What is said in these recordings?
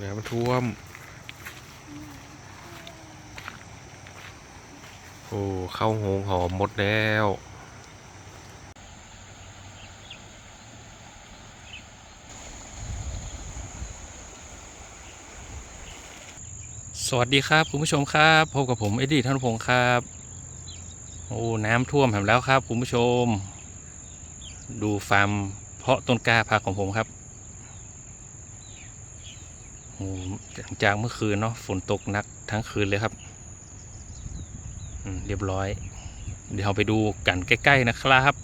น้ำท่วม โอ้เข้าหงหอมหมดแล้วสวัสดีครับคุณผู้ชมครับพบกับผมเอ็ดดี้ธนพงศ์ครับโอ้น้ำท่วมแผมแล้วครับคุณผู้ชม ดูฟาร์มเพาะต้นกล้าผักของผมครับ โอ้หลังจากเมื่อคืนเนาะฝนตกหนักทั้งคืนเลยครับเรียบร้อย เดี๋ยวเราไปดูกันใกล้ ๆ นะครับ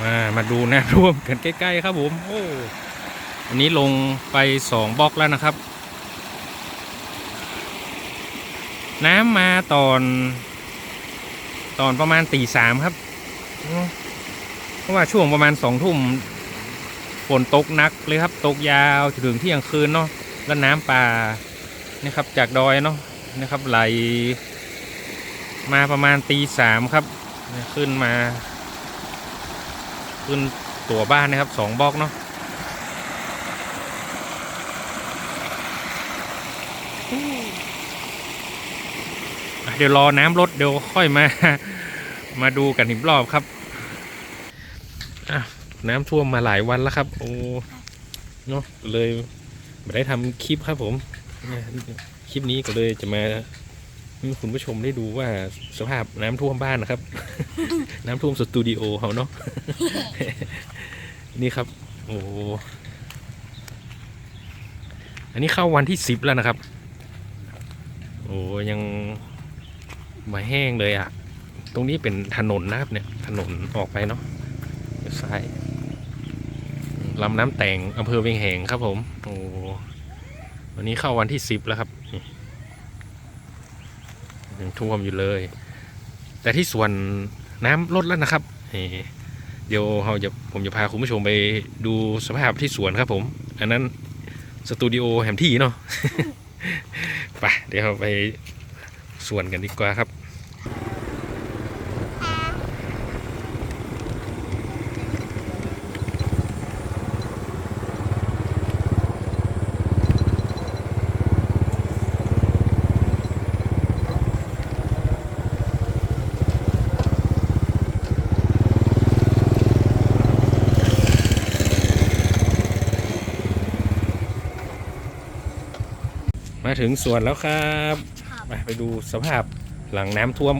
มามาดูน้ำท่วมกันใกล้ ๆ ครับผม โอ้อันนี้ลงไปสองบล็อกแล้วนะครับ น้ำมาตอน ตอนประมาณตีสามครับอืมเพราะว่าช่วงประมาณสองทุ่มฝนตกหนักเลยครับ ตกยาวจนถึงเที่ยงคืนเนาะแล้วน้ำป่านี่ครับ จากดอยเนาะนะครับ ไหล มาประมาณตีสามครับ ขึ้นมา ขึ้นตัวบ้านนะครับสองบล็อกเนาะอะ เดี๋ยวรอน้ำลดเดี๋ยวค่อยมา มาดูกันอีกรอบครับอะน้ำท่วมมาหลายวันแล้วครับ โอ้เนาะเลยไม่ได้ทำคลิปครับผมคลิปนี้ก็เลยจะมาให้คุณผู้ชมได้ดูว่าสภาพน้ำท่วมบ้านนะครับ น้ำท่วมสตูดิโอเขาเนาะนี่ครับ โอ้อันนี้เข้าวันที่สิบแล้วนะครับ โอ้ยัง ม่แห้งเลยอะ่ะ ตรงนี้เป็นถนนนะครับเนี่ย ถนนออกไปเนาะซ้ายลำน้ำแต่งอำเภอเวียงแหงครับผม โอ้วันนี้เข้าวันที่สิบแล้วครับยังท่วมอยู่เลย แต่ที่สวนน้ำลดแล้วนะครับเดี๋ยวเราจะผมจะพาคุณผู้ชมไปดูสภาพที่สวนครับผม อันนั้นสตูดิโอแห่มที่เนาะ ไปเดี๋ยวเราไปสวนกันดีกว่าครับ ถึงสวนแล้วครับครับไปไปดูสภาพหลังน้ำท่วม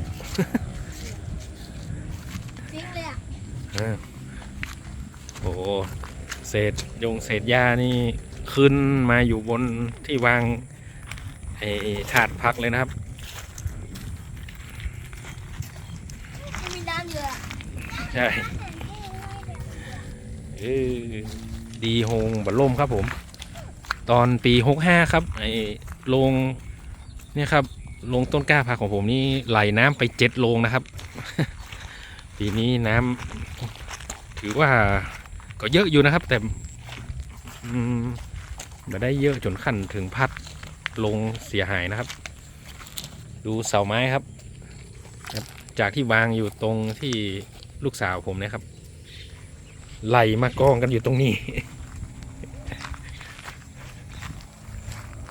จริงเลยอะอ่าโอ้โหเศษยงเศษหญ้านี่ขึ้นมาอยู่บนที่วางไอ้ถาดพักเลยนะครับไม่มีน้ำเยอะอะใช่เออดีโฮงบัลล่มครับผม ตอนปีหกห้าครับไอ้ โรงเนี่ยครับโรงต้นกล้าผักของผมนี่ไหลน้ำไปเจ็ดโรงนะครับ ปีนี้น้ำถือว่าก็เยอะอยู่นะครับ แต่อืมไม่ได้เยอะจนขั้นถึงพัดลงเสียหายนะครับ ดูเสาไม้ครับ จากที่วางอยู่ตรงที่ลูกสาวผมนะครับไหลมากองกันอยู่ตรงนี้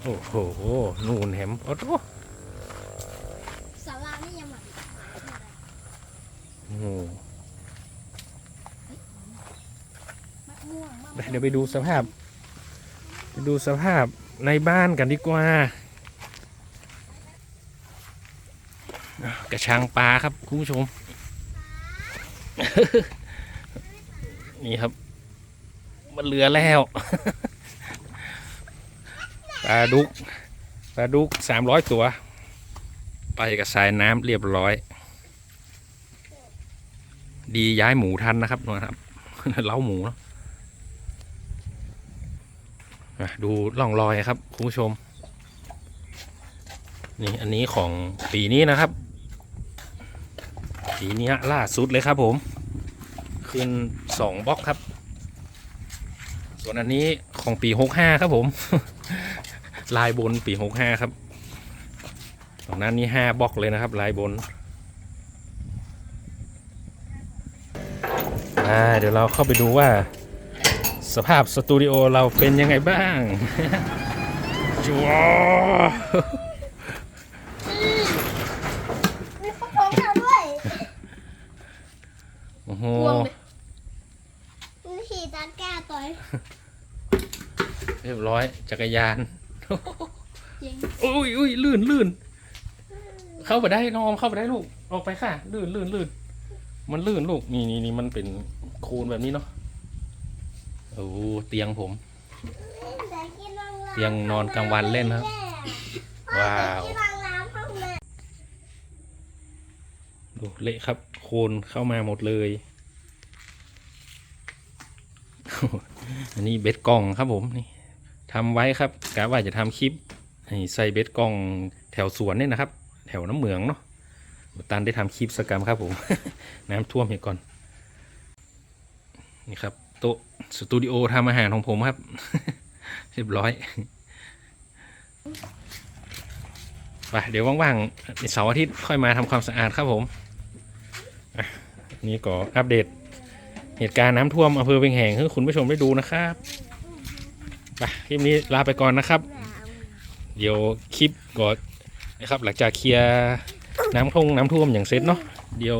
โอ้โหนูนแหมโอ้โหสารานี่ยังหมดโอ้โหเดี๋ยวไปดูสภาพ ไปดูสภาพในบ้านกันดีกว่า กระชังปลาครับคุณผู้ชม นี่ครับ มันเหลือแล้ว ปลาดุกปลาดุกสามร้อยตัว ไปกับสายน้ำเรียบร้อย ดีย้ายหมูทันนะครับนะครับเล้าหมูเนาะดูร่องรอยครับคุณผู้ชม นี่อันนี้ของปีนี้นะครับ ปีนี้ล่าสุดเลยครับผม ขึ้นสองบล็อกครับ ส่วนอันนี้ของปีหกห้าครับผม ลายบนปีหกห้าครับตรงนั้นนี่ห้าบล็อกเลยนะครับ ลายบนอ่าเดี๋ยวเราเข้าไปดูว่า สภาพสตูดิโอเราเป็นยังไงบ้างจัวมีข้าวโพดเราด้วยโอ้โหพวงเลยมีขี่ตาแก้วต่อย เรียบร้อยจักรยานจริง อุ้ยอุ้ยลื่นลื่นเข้าไปได้น้องออมเข้าไปได้ลูก ออกไปค่ะ ลื่นลื่นลื่นมันลื่นลูก นี่นี่นี่มันเป็นโคูนแบบนี้เนาะโอ้เตียงผม เตียงนอนกลางวันเล่นครับ ว้าวที่วางน้ำห้องน้ดูเละครับ โคลนเข้ามาหมดเลย อันนี้เบ็ดกล่องครับผมนี่ ทำไว้ครับกะว่าจะทำคลิปใส่เบ็ดกองแถวสวนเนี่ยนะครับ แถวน้ำเหมืองเนาะตันได้ทำคลิปสกรรมครับผม น้ำท่วมเหตุก่อน นี่ครับโต๊ะสตูดิโอทำอาหารของผมครับ เรียบร้อยไปเดี๋ยวว่างๆในเสาร์อาทิตย์ค่อยมาทำความสะอาดครับผมนี่ก็อัปเดต เหตุการณ์น้ำท่วมอำเภอเวียงแหงให้คุณผู้ชมได้ดูนะครับ ไปคลิปนี้ลาไปก่อนนะครับำเดี๋ยวคลิปก็นะครับ หลังจากเคลียร์น้ำท่งน้ำท่วมอย่างเสร็จเนาะเดี๋ยว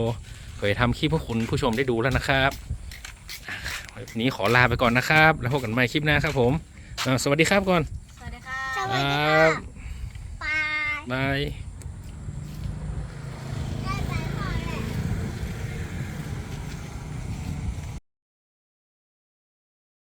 เคยทำคลิปให้คุณผู้ชมได้ดูแล้วนะครับอะวันนี้ขอลาไปก่อนนะครับ แล้วพบกันใหม่คลิปหน้าครับผมอ่าสวัสดีครับก่อนสวัสดีค่ะครับบาย บาย